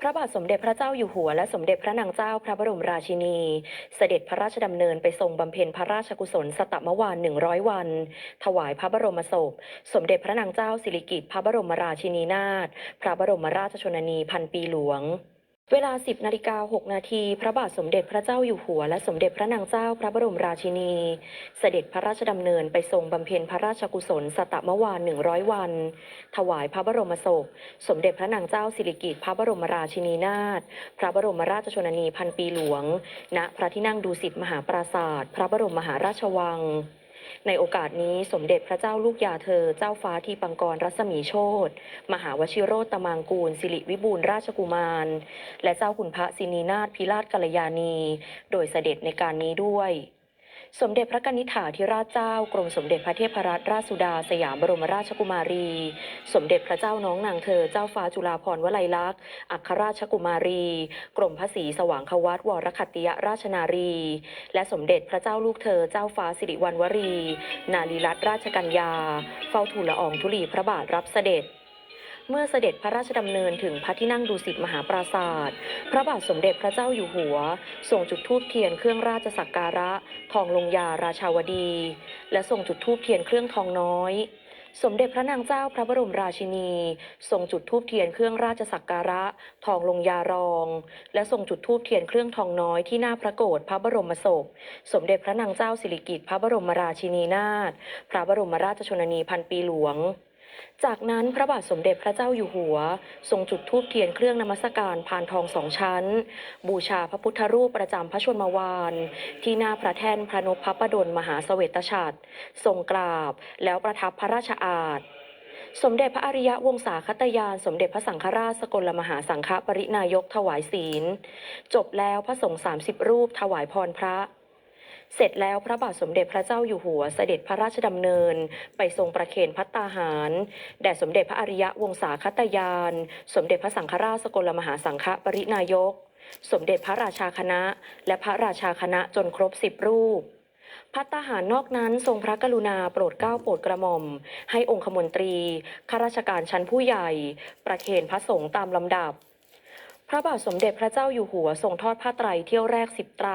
พระบาทสมเด็จพระเจ้าอยู่หัวและสมเด็จพระนางเจ้าพระบรมราชินี เสด็จพระราชดำเนินไปทรงบำเพ็ญพระราชกุศลสตมวานหนึ่งร้อยวัน ถวายพระบรมศพ สมเด็จพระนางเจ้าสิริกิติ์พระบรมราชินีนาถพระบรมราชชนนีพันปีหลวง เวลา 10 นาฬิกา 6 นาที พระบาทสมเด็จพระเจ้าอยู่หัว และสมเด็จพระนางเจ้าพระบรมราชินี เสด็จพระราชดำเนินไปทรงบำเพ็ญพระราชกุศลสตมวาน 100 วัน ถวายพระบรมศพ สมเด็จพระนางเจ้าสิริกิติ์พระบรมราชินีนาถ พระบรมราชชนนีพันปีหลวง ณ พระที่นั่งดูสิตมหาปราศาสตร์ พระบรมมหาราชวัง ในโอกาสนี้สมเด็จพระเจ้าลูกยาเธอ เจ้าฟ้าทีปังกรรัศมีโชตมหาวชิโรตมังกูล สิริวิบูลราชกุมาร และเจ้าคุณพระสินีนาถพิราชกัลยาณี โดยเสด็จในการนี้ด้วย สมเด็จพระกนิษฐาธิราชเจ้ากรมสมเด็จพระเทพรัตนราชสุดาสยามบรมราชกุมารี สมเด็จพระเจ้าน้องนางเธอเจ้าฟ้าจุฬาภรณ์วลัยลักษณ์อัครราชกุมารี กรมพระศรีสว่างควัตวรคัตติยราชนารี และสมเด็จพระเจ้าลูกเธอเจ้าฟ้าสิริวัณวรี นารีรัตนราชกัญญา เฝ้าทูลละอองธุลีพระบาทรับเสด็จ เมื่อเสด็จพระราชดำเนินถึงพระที่นั่งดุสิตมหาปราศาสตร์พระบาทสมเด็จพระเจ้าอยู่หัวส่งจุดธูปเทียนเครื่องราชสักการะ ทองลงยาราชาวดี และส่งจุดธูปเทียนเครื่องทองน้อยสมเด็จพระนางเจ้าพระบรมราชินีส่งจุดธูปเทียนเครื่องราชสักการะ ทองลงยารอง และส่งจุดธูปเทียนเครื่องทองน้อยที่หน้าพระโกรธพระบรมศพ สมเด็จพระนางเจ้าสิริกิติ์พระบรมราชินีนาถพระบรมราชชนนีพันปีหลวง จากนั้นพระบาทสมเด็จพระเจ้าอยู่หัว ทรงจุดธูปเทียนเครื่องนมัสการพานทองสองชั้น บูชาพระพุทธรูปประจำพระชนมวาน ที่หน้าพระแท่นพระนพพระประดลมหาสเสวตฉัตรทรงกราบ แล้วประทับพระราชอาณสมเด็จพระอริยวงศาคตยาน สมเด็จพระสังฆราชสกลมหาสังฆปรินายกถวายศีล จบแล้วพระสงฆ์สามสิบรูปถวายพรพระ เสร็จแล้วพระบาทสมเด็จพระเจ้าอยู่หัวเสด็จพระราชดำเนิน ไปทรงประเคนพัตตาหาร แด่สมเด็จพระอริยะวงศาคตยาน สมเด็จพระสังฆราชสกลมหาสังฆปรินายก สมเด็จพระราชาคณะ และพระราชาคณะจนครบสิบรูปพัตตาหารนอกนั้นทรงพระกรุณาโปรดเกล้าโปรดกระหม่อม ให้องคมนตรีข้าราชการชั้นผู้ใหญ่ ประเคนพระสงฆ์ตามลำดับ พระบาทสมเด็จพระเจ้าอยู่หัวทรงทอดผ้าไตรเที่ยวแรกสิบไตร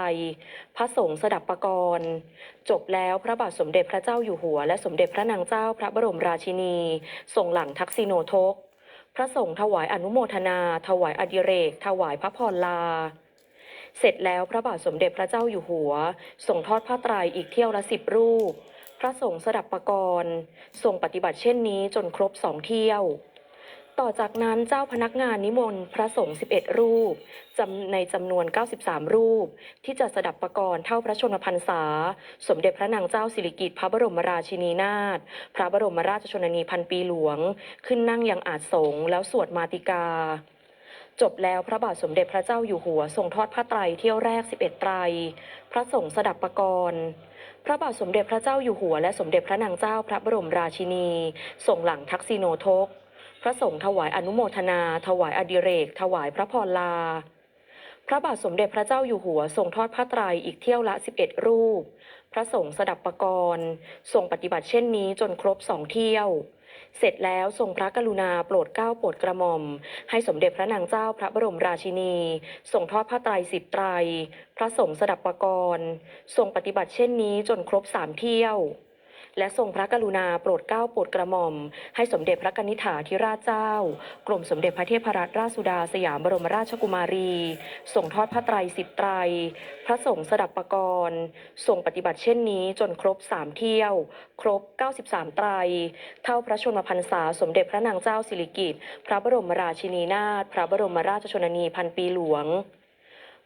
พระสงฆ์สดับประกรณ์จบแล้วพระบาทสมเด็จพระเจ้าอยู่หัว และสมเด็จพระนางเจ้าพระบรมราชินีทรงหลังทักษิโนทก พระสงฆ์ถวายอนุโมทนา ถวายอดิเรก ถวายพระพรลา เสร็จแล้วพระบาทสมเด็จพระเจ้าอยู่หัวทรงทอดผ้าไตรอีกเที่ยวละสิบรูป พระสงฆ์สดับประกรณ์ทรงปฏิบัติเช่นนี้จนครบสองเที่ยว ต่อจากนั้นเจ้าพนักงานนิมนต์พระสงฆ์ 11 รูปจในจำนวน 93 รูป ที่จะสดับประกรณ์เท่าพระชนมพรรษา สมเด็จพระนางเจ้าสิริกิติ์พระบรมราชินีนาถพระบรมราชชนนีพันปีหลวง ขึ้นนั่งยังอาจสงแล้วสวดมาติกาจบแล้วพระบาทสมเด็จพระเจ้าอยู่หัวทรงทอดผ้าไตรเที่ยวแรก 11 ไตร พระสงฆ์สดับประกรณ์พระบาทสมเด็จพระเจ้าอยู่หัว และสมเด็จพระนางเจ้าพระบรมราชินีทรงหลังทักษิโนทก พระสงฆ์ถวายอนุโมทนา ถวายอดิเรก ถวายพระพรลา พระบาทสมเด็จพระเจ้าอยู่หัวทรงทอดผ้าไตรอีกเที่ยวละ 11 รูป พระสงฆ์สดับประกรณ์ทรงปฏิบัติเช่นนี้จนครบสองเที่ยว เสร็จแล้วทรงพระกรุณาโปรดเกล้าโปรดกระหม่อม ให้สมเด็จพระนางเจ้าพระบรมราชินีทรงทอดผ้าไตรสิบไตร พระสงฆ์สดับประกรณ์ทรงปฏิบัติเช่นนี้จนครบสามเที่ยว และทรงพระกรุณาโปรดเกล้าโปรดกระหม่อม ให้สมเด็จพระกนิษฐาธิราชเจ้า กรมสมเด็จพระเทพรัตนราชสุดาสยามบรมราชกุมารีทรงทอดผ้าไตรสิบไตร พระสงฆ์สดับประกรณ์ทรงปฏิบัติเช่นนี้จนครบสามเที่ยว ครบ 93 ไตร เท่าพระชนมพรรษาสมเด็จพระนางเจ้าสิริกิติ์พระบรมราชินีนาถพระบรมราชชนนีพันปีหลวง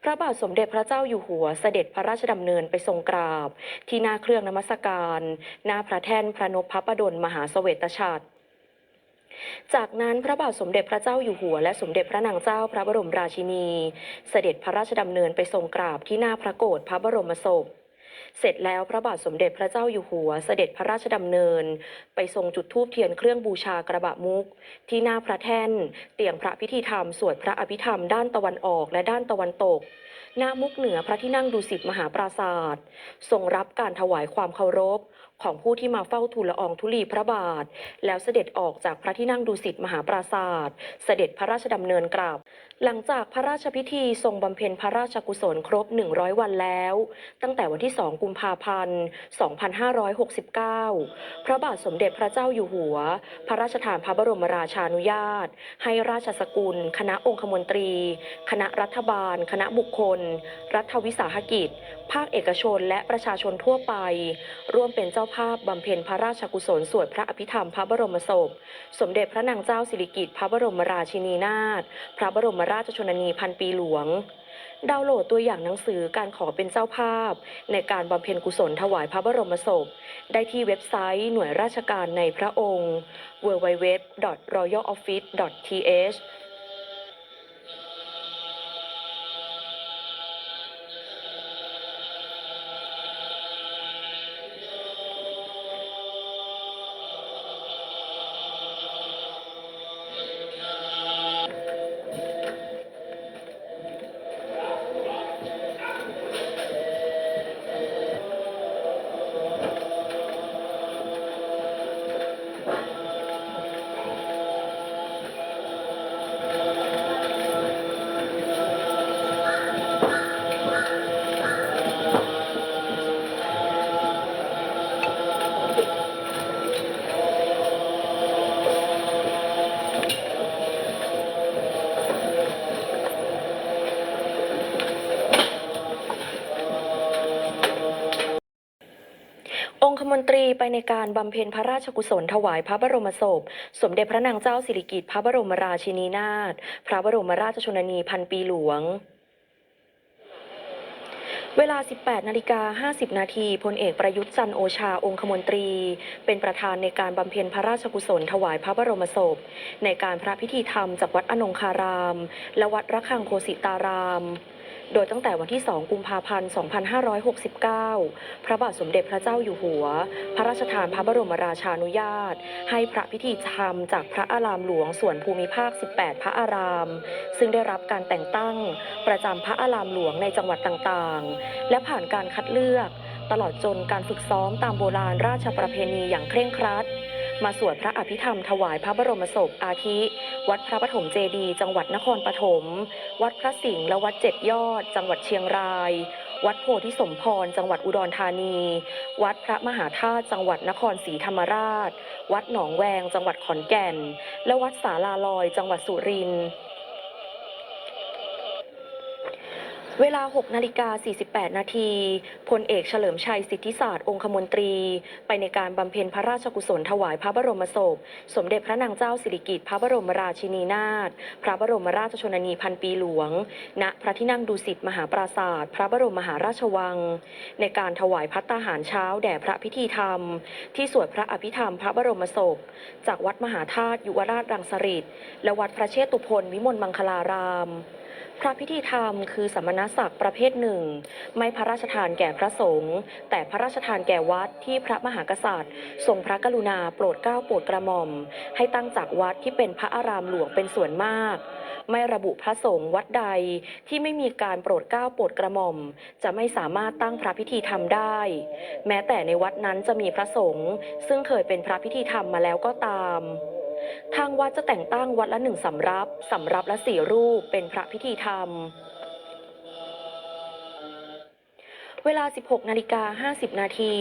พระบาทสมเด็จพระเจ้าอยู่หัวเสด็จพระราชดำเนินไปทรงกราบ ที่หน้าเครื่องนมัสการ หน้าพระแท่นพระนพพระประดลมหาสเสวตฉัตรจากนั้นพระบาทสมเด็จพระเจ้าอยู่หัว และสมเด็จพระนางเจ้าพระบรมราชินี เสด็จพระราชดำเนินไปทรงกราบที่หน้าพระโกศพระบรมศพ เสร็จแล้วพระบาทสมเด็จพระเจ้าอยู่หัวเสด็จพระราชดำเนิน ไปทรงจุดธูปเทียนเครื่องบูชากระบะมุก ที่หน้าพระแท่น เตียงพระพิธีธรรม สวดพระอภิธรรมด้านตะวันออกและด้านตะวันตก หน้ามุกเหนือพระที่นั่งดุสิตมหาปราศาสตร์ทรงรับการถวายความเคารพของผู้ที่มาเฝ้าทูลละอองธุลีพระบาท แล้วเสด็จออกจากพระที่นั่งดุสิตมหาปราศาสตร์เสด็จพระราชดำเนินกลับ หลังจากพระราชพิธีทรงบำเพ็ญพระราชกุศลครบ 100 วันแล้ว ตั้งแต่วันที่ 2 กุมภาพันธ์ 2569 พระบาทสมเด็จพระเจ้าอยู่หัว พระราชทานพระบรมราชานุญาต ให้ราชสกุล คณะองคมนตรี คณะรัฐบาล คณะบุคคล รัฐวิสาหกิจ ภาคเอกชนและประชาชนทั่วไป ร่วมเป็นเจ้าภาพบำเพ็ญพระราชกุศลสวดพระอภิธรรมพระบรมศพ สมเด็จพระนางเจ้าสิริกิติ์พระบรมราชินีนาถพระบรมราชชนนีพันปีหลวง ดาวน์โหลดตัวอย่างหนังสือการขอเป็นเจ้าภาพ ในการบำเพ็ญกุศลถวายพระบรมศพ ได้ที่เว็บไซต์หน่วยราชการในพระองค์ www.royaloffice.th นตรีไปในการบำเพ็ญพระราชกุศลถวายพระบรมศพ สมเด็จพระนางเจ้าสิริกิติ์พระบรมราชินีนาถพระบรมราชชนนีพันปีหลวงเวลา 18 นาฬิกา 50 นาที พลเอกประยุทธ์จันทร์โอชาองคมนตรี เป็นประธานในการบำเพ็ญพระราชกุศลถวายพระบรมศพ ในการพระพิธีธรรมจากวัดอนงคาราม และวัดระฆังโคสิตาราม โดยตั้งแต่วันที่ 2 กุมภาพันธ์ 2569 พระบาทสมเด็จพระเจ้าอยู่หัว พระราชทานพระบรมราชานุญาต ให้พระพิธีธรรมจากพระอารามหลวงส่วนภูมิภาค 18 พระอาราม ซึ่งได้รับการแต่งตั้ง ประจำพระอารามหลวงในจังหวัดต่างๆ และผ่านการคัดเลือก ตลอดจนการฝึกซ้อมตามโบราณราชประเพณีอย่างเคร่งครัด มาสวดพระอภิธรรมถวายพระบรมศพอาทิ วัดพระปฐมเจดีจังหวัดนครปฐม วัดพระสิงห์และวัดเจ็ดยอด จังหวัดเชียงราย วัดโพธิสมพร จังหวัดอุดรธานี วัดพระมหาธาตุจังหวัดนครศรีธรรมราช วัดหนองแวง จังหวัดขอนแก่น และวัดสาลาลอย จังหวัดสุรินทร์ เวลา 6 นาฬิกา 48 นาที พลเอกเฉลิมชัยสิทธิศาสตร์องคมนตรี ไปในการบำเพ็ญพระราชกุศลถวายพระบรมศพ สมเด็จพระนางเจ้าสิริกิติ์พระบรมราชินีนาถ พระบรมราชชนนีพันปีหลวง ณ พระที่นั่งดุสิตมหาปราศาสตร์ พระบรมมหาราชวัง ในการถวายพัตตาหารเช้าแด่พระพิธีธรรม ที่สวดพระอภิธรรมพระบรมศพ จากวัดมหาธาตุยุวราชรังสฤษฎ์และวัดพระเชตุพนวิมลมังคลาราม พระพิธีธรรมคือสมณศักดิ์ประเภทหนึ่ง ไม่พระราชทานแก่พระสงฆ์แต่พระราชทานแก่วัดที่พระมหากษัตริย์ ทรงพระกรุณาโปรดเกล้าโปรดกระหม่อม ให้ตั้งจากวัดที่เป็นพระอารามหลวงเป็นส่วนมาก ไม่ระบุพระสงฆ์วัดใดที่ไม่มีการโปรดเกล้าโปรดกระหม่อม จะไม่สามารถตั้งพระพิธีธรรมได้ แม้แต่ในวัดนั้นจะมีพระสงฆ์ซึ่งเคยเป็นพระพิธีธรรมมาแล้วก็ตาม ทางวัดจะแต่งตั้งวัดละหนึ่งสำรับสำรับละสี่รูปเป็นพระพิธีธรรม เวลา 16 นาฬิกา 50 นาที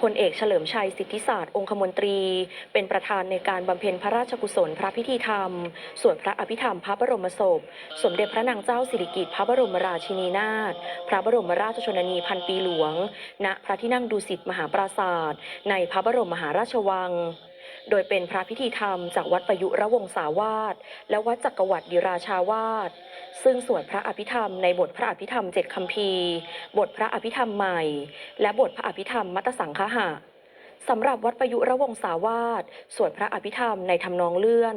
พลเอกเฉลิมชัยสิทธิศาสตร์องคมนตรี เป็นประธานในการบำเพ็ญพระราชกุศลพระพิธีธรรม ส่วนพระอภิธรรมพระบรมศพ สมเด็จพระนางเจ้าสิริกิติ์พระบรมราชินีนาถพระบรมราชชนนีพันปีหลวง ณพระที่นั่งดุสิตมหาปราศาสตร์ในพระบรมมหาราชวัง โดยเป็นพระพิธีธรรมจากวัดประยุระวงศาวาสและวัดจักรวรรดิราชาวาสซึ่งสวดพระอภิธรรมในบทพระอภิธรรมเจ็ดคัมภีร์บทพระอภิธรรมใหม่ และบทพระอภิธรรมมัตสังคหะสำหรับวัดประยุระวงศาวาสสวดพระอภิธรรมในทำนองเลื่อน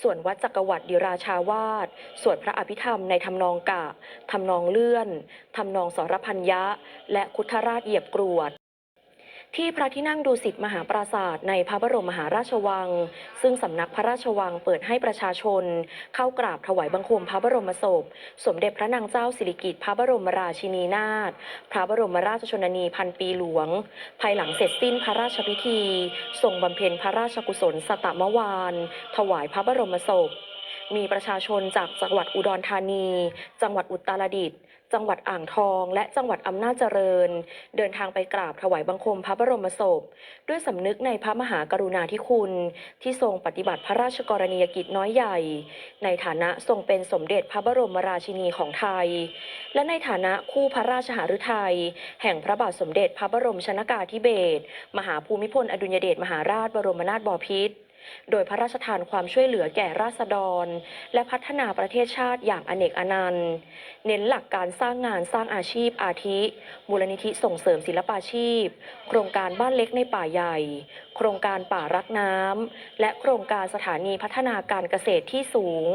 ส่วนวัดจักรวรรดิราชาวาสสวดพระอภิธรรมในทำนองกะทำนองเลื่อนทำนองสรพัญญะ และคุทราชเหยียบกรวด ที่พระที่นั่งดูสิตมหาปราศาสตร์ในพระบรมมหาราชวัง ซึ่งสำนักพระราชวังเปิดให้ประชาชน เข้ากราบถวายบังคมพระบรมศพ สมเด็จพระนางเจ้าสิริกิติ์พระบรมราชินีนาถพระบรมราชชนนีพันปีหลวง ภายหลังเสร็จสิ้นพระราชพิธีทรงบำเพ็ญพระราชกุศลสตมวาน ถวายพระบรมศพมีประชาชนจากจังหวัดอุดรธานี จังหวัดอุตรดิตถ์ จังหวัดอ่างทอง และจังหวัดอำนาจเจริญ เดินทางไปกราบถวายบังคมพระบรมศพ ด้วยสำนึกในพระมหากรุณาธิคุณ ที่ทรงปฏิบัติพระราชกรณียกิจน้อยใหญ่ ในฐานะทรงเป็นสมเด็จพระบรมราชินีของไทย และในฐานะคู่พระราชหฤทัยแห่งพระบาทสมเด็จพระบรมชนากาธิเบศรมหาภูมิพลอดุลยเดชมหาราชบรมนาถบพิตร โดยพระราชทานความช่วยเหลือแก่ราษฎร และพัฒนาประเทศชาติอย่างอเนกอนันต์ เน้นหลักการสร้างงานสร้างอาชีพอาทิ มูลนิธิส่งเสริมศิลปาชีพ โครงการบ้านเล็กในป่าใหญ่ โครงการป่ารักน้ำและโครงการสถานีพัฒนาการเกษตรที่สูง